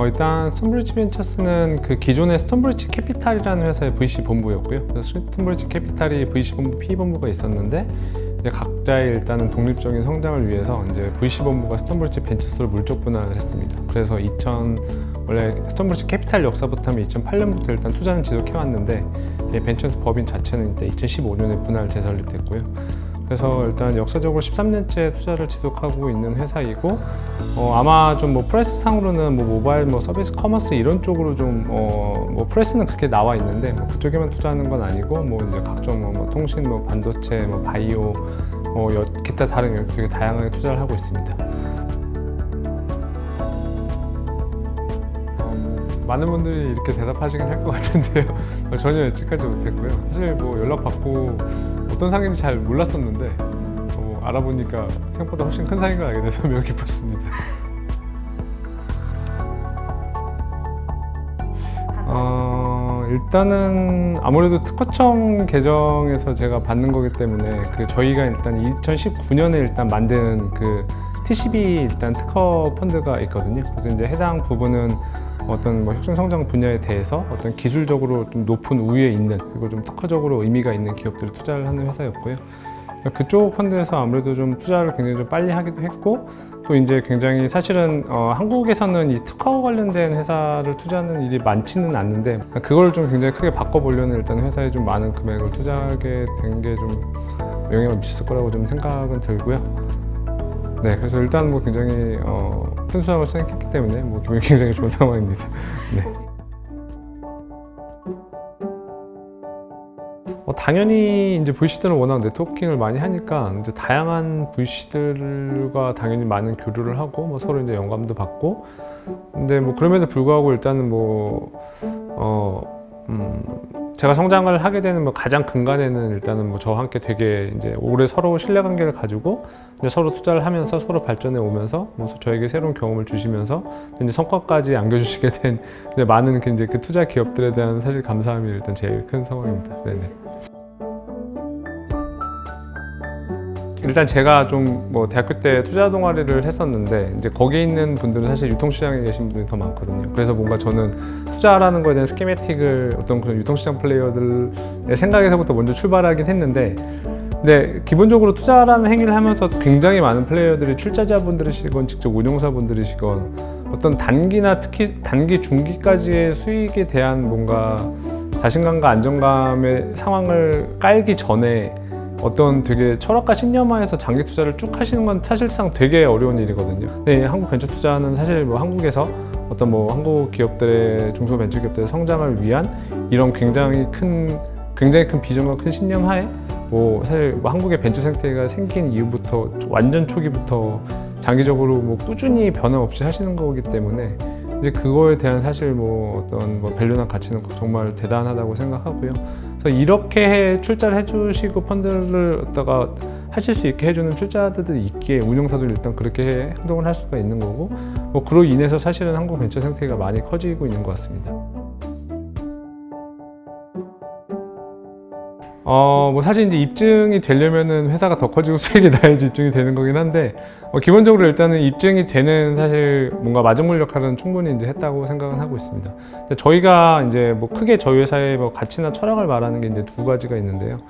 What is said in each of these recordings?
어, 일단 스톤브리지 벤처스는 그 기존의 스톤브리지 캐피탈이라는 회사의 VC 본부였고요. 스톤브리지 캐피탈이 VC 본부, PE 본부가 있었는데 이제 각자의 일단은 독립적인 성장을 위해서 이제 VC 본부가 스톤브리지 벤처스로 물적 분할을 했습니다. 그래서 2000 원래 스톤브리지 캐피탈 역사부터 하면 2008년부터 일단 투자는 지속해 왔는데 벤처스 법인 자체는 이때 2015년에 분할 재설립됐고요. 그래서 일단 역사적으로 13년째 투자를 지속하고 있는 회사이고 어, 아마 좀 뭐 프레스 상으로는 뭐 모바일 뭐 서비스 커머스 이런 쪽으로 좀 어, 뭐 프레스는 그렇게 나와 있는데 뭐 그쪽에만 투자하는 건 아니고 뭐 이제 각종 뭐, 뭐 통신 뭐 반도체 뭐 바이오 뭐 여, 기타 다른 되게 다양하게 투자를 하고 있습니다. 많은 분들이 이렇게 대답하시긴 할 것 같은데요. 전혀 예측하지 못했고요. 사실 뭐 연락 받고 어떤 상인지 잘 몰랐었는데 어, 알아보니까 생각보다 훨씬 큰 상인 걸 알게 돼서 매우 기뻤습니다. 어, 일단은 아무래도 특허청 개정에서 제가 받는 거기 때문에 그 저희가 일단 2019년에 일단 만든 그 TCB 일단 특허 펀드가 있거든요. 그래서 이제 해당 부분은 어떤 뭐 혁신 성장 분야에 대해서 어떤 기술적으로 좀 높은 우위에 있는 그리고 좀 특허적으로 의미가 있는 기업들을 투자를 하는 회사였고요. 그쪽 펀드에서 아무래도 좀 투자를 굉장히 좀 빨리 하기도 했고 또 이제 굉장히 사실은 어, 한국에서는 이 특허 관련된 회사를 투자하는 일이 많지는 않는데 그걸 좀 굉장히 크게 바꿔보려는 일단 회사에 좀 많은 금액을 투자하게 된 게 좀 영향을 미쳤을 거라고 좀 생각은 들고요. 네, 그래서 일단 뭐 굉장히 어, 큰 수확을 수행했기 때문에 뭐 기분이 굉장히 좋은 상황입니다. 네. 어, 당연히 이제 VC들은 워낙 네트워킹을 많이 하니까 이제 다양한 VC들과 당연히 많은 교류를 하고 뭐 서로 이제 영감도 받고 근데 뭐 그럼에도 불구하고 일단은 뭐 어, 음, 제가 성장을 하게 되는 뭐 가장 근간에는 일단은 뭐 저와 함께 되게 이제 오래 서로 신뢰관계를 가지고 이제 서로 투자를 하면서 서로 발전해 오면서 뭐 저에게 새로운 경험을 주시면서 이제 성과까지 안겨주시게 된 이제 많은 그 이제 그 투자 기업들에 대한 사실 감사함이 일단 제일 큰 상황입니다. 네네. 일단 제가 좀 뭐 대학교 때 투자 동아리를 했었는데 이제 거기 있는 분들은 사실 유통시장에 계신 분들이 더 많거든요. 그래서 뭔가 저는 투자라는 거에 대한 스키매틱을 어떤 그런 유통시장 플레이어들의 생각에서부터 먼저 출발하긴 했는데 근데 기본적으로 투자라는 행위를 하면서 굉장히 많은 플레이어들이 출자자분들이시건 직접 운용사분들이시건 어떤 단기나 특히 단기 중기까지의 수익에 대한 뭔가 자신감과 안정감의 상황을 깔기 전에 어떤 되게 철학과 신념하에서 장기 투자를 쭉 하시는 건 사실상 되게 어려운 일이거든요. 네, 한국 벤처 투자는 사실 뭐 한국에서 어떤 뭐 한국 기업들의 중소 벤처 기업들의 성장을 위한 이런 굉장히 큰 굉장히 큰 비전과 큰 신념 하에 뭐 사실 뭐 한국의 벤처 생태계가 생긴 이후부터 완전 초기부터 장기적으로 뭐 꾸준히 변함없이 하시는 거기 때문에 이제 그거에 대한 사실 뭐 어떤 뭐 밸류나 가치는 정말 대단하다고 생각하고요. 그래서 이렇게 출자를 해주시고 펀드를 갖다가 하실 수 있게 해주는 출자들이 있기에 운용사도 일단 그렇게 행동을 할 수가 있는 거고 뭐 그로 인해서 사실은 한국 벤처 생태계가 많이 커지고 있는 것 같습니다. 어, 뭐 사실 이제 입증이 되려면은 회사가 더 커지고 수익이 나야지 입증이 되는 거긴 한데 어, 기본적으로 일단은 입증이 되는 사실 뭔가 마중물 역할은 충분히 이제 했다고 생각은 하고 있습니다. 저희가 이제 뭐 크게 저희 회사의 뭐 가치나 철학을 말하는 게 이제 두 가지가 있는데요.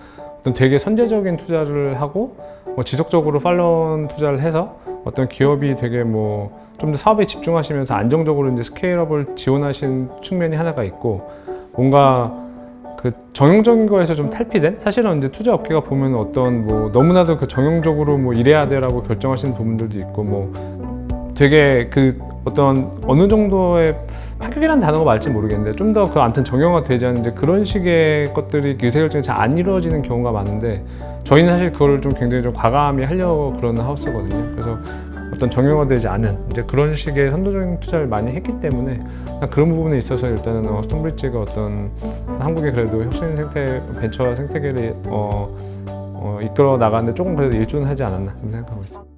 어떤 되게 선제적인 투자를 하고 뭐 지속적으로 팔로원 투자를 해서 어떤 기업이 되게 뭐 좀 더 사업에 집중하시면서 안정적으로 이제 스케일업을 지원하신 측면이 하나가 있고 뭔가 그 정형적인 거에서 좀 탈피된 사실은 이제 투자 업계가 보면 어떤 뭐 너무나도 그 정형적으로 뭐 이래야 돼라고 결정하시는 부분들도 있고 뭐 되게 그 어떤 어느 정도의 파격이라는 단어가 맞을지 모르겠는데 좀 더 그 아무튼 정형화 되지 않는 이제 그런 식의 것들이 의사결정이 잘 안 이루어지는 경우가 많은데 저희는 사실 그거를 좀 굉장히 좀 과감히 하려고 그러는 하우스거든요. 그래서 어떤 정형화되지 않은 이제 그런 식의 선도적인 투자를 많이 했기 때문에 그런 부분에 있어서 일단은 어, 스톤브리지가 어떤 한국의 그래도 혁신 생태 벤처 생태계를 어, 어, 이끌어 나가는데 조금 그래도 일조하지 않았나 좀 생각하고 있습니다.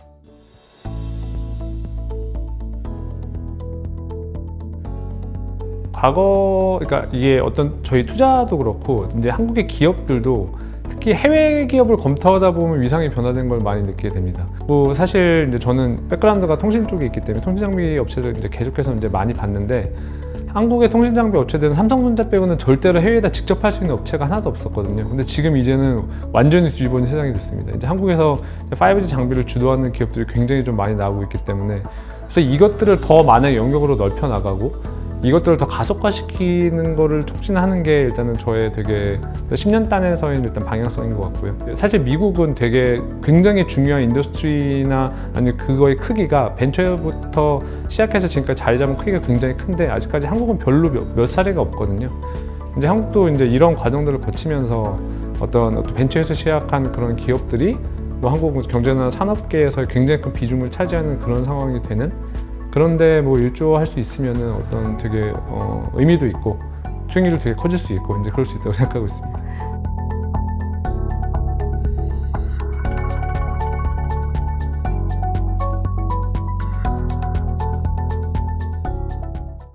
과거 그러니까 이게 어떤 저희 투자도 그렇고 이제 한국의 기업들도 특히 해외 기업을 검토하다 보면 위상이 변화된 걸 많이 느끼게 됩니다. 뭐 사실 이제 저는 백그라운드가 통신 쪽에 있기 때문에 통신 장비 업체들 이제 계속해서 이제 많이 봤는데 한국의 통신 장비 업체들은 삼성전자 빼고는 절대로 해외에다 직접 할 수 있는 업체가 하나도 없었거든요. 근데 지금 이제는 완전히 뒤집어진 세상이 됐습니다. 이제 한국에서 5G 장비를 주도하는 기업들이 굉장히 좀 많이 나오고 있기 때문에 그래서 이것들을 더 많은 영역으로 넓혀 나가고 이것들을 더 가속화시키는 거를 촉진하는 게 일단은 저의 되게 10년 단에서의 일단 방향성인 것 같고요. 사실 미국은 되게 굉장히 중요한 인더스트리나 아니면 그거의 크기가 벤처부터 시작해서 지금까지 자리 잡은 크기가 굉장히 큰데 아직까지 한국은 별로 몇, 몇 사례가 없거든요. 이제 한국도 이제 이런 과정들을 거치면서 어떤, 어떤 벤처에서 시작한 그런 기업들이 뭐 한국 경제나 산업계에서 굉장히 큰 비중을 차지하는 그런 상황이 되는 그런데 뭐 일조할 수 있으면은 어떤 되게 어, 의미도 있고 수익률도 되게 커질 수 있고 이제 그럴 수 있다고 생각하고 있습니다.